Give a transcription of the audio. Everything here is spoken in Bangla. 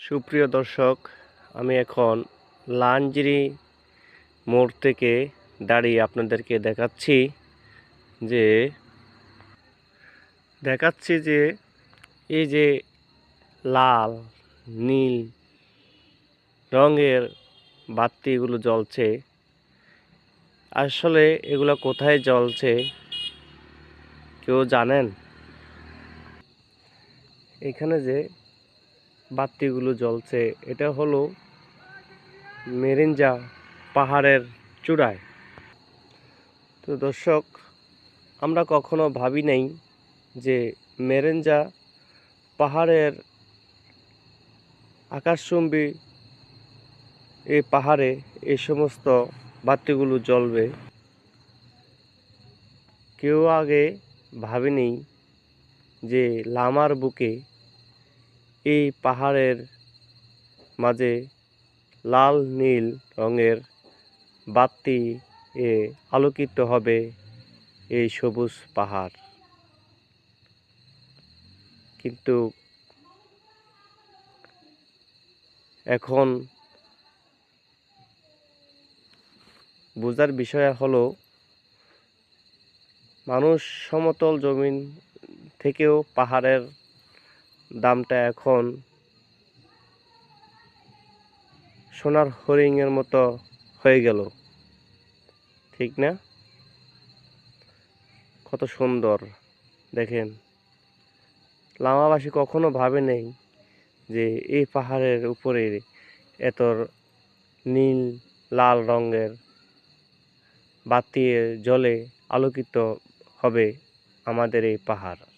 সুপ্রিয় দর্শক, আমি এখন লাঞ্জরি মোড় থেকে দাঁড়িয়ে আপনাদেরকে দেখাচ্ছি যে দেখাচ্ছি যে এই যে লাল, নীল রঙের বাতিগুলো জ্বলছে। আসলে এগুলো কোথায় জ্বলছে কেউ জানেন? এখানে যে বাতিগুলো জ্বলছে। এটা হলো মেরিঞ্জা পাহাড়ের চূড়ায়। তো দর্শক, আমরা কখনো ভাবি নাই যে মেরেঞ্জা পাহাড়ের আকাশচুম্বী এই পাহাড়ে এই সমস্ত বাতিগুলো জ্বলবে। কেউ আগে ভাবেনি যে লামার বুকে এই পাহাড়ের মাঝে লাল, নীল রঙের বাতি এ আলোকিত হবে এই সবুজ পাহাড়। কিন্তু এখন বোঝার বিষয় হলো, মানুষ সমতল জমিন থেকেও পাহাড়ের দামটা এখন সোনার হরিণের মতো হয়ে গেল। ঠিক না? কত সুন্দর, দেখেন। লামাবাসী কখনো ভাবে নেই যে এই পাহাড়ের উপরে এত নীল, লাল রঙের বাতি জলে আলোকিত হবে আমাদের এই পাহাড়।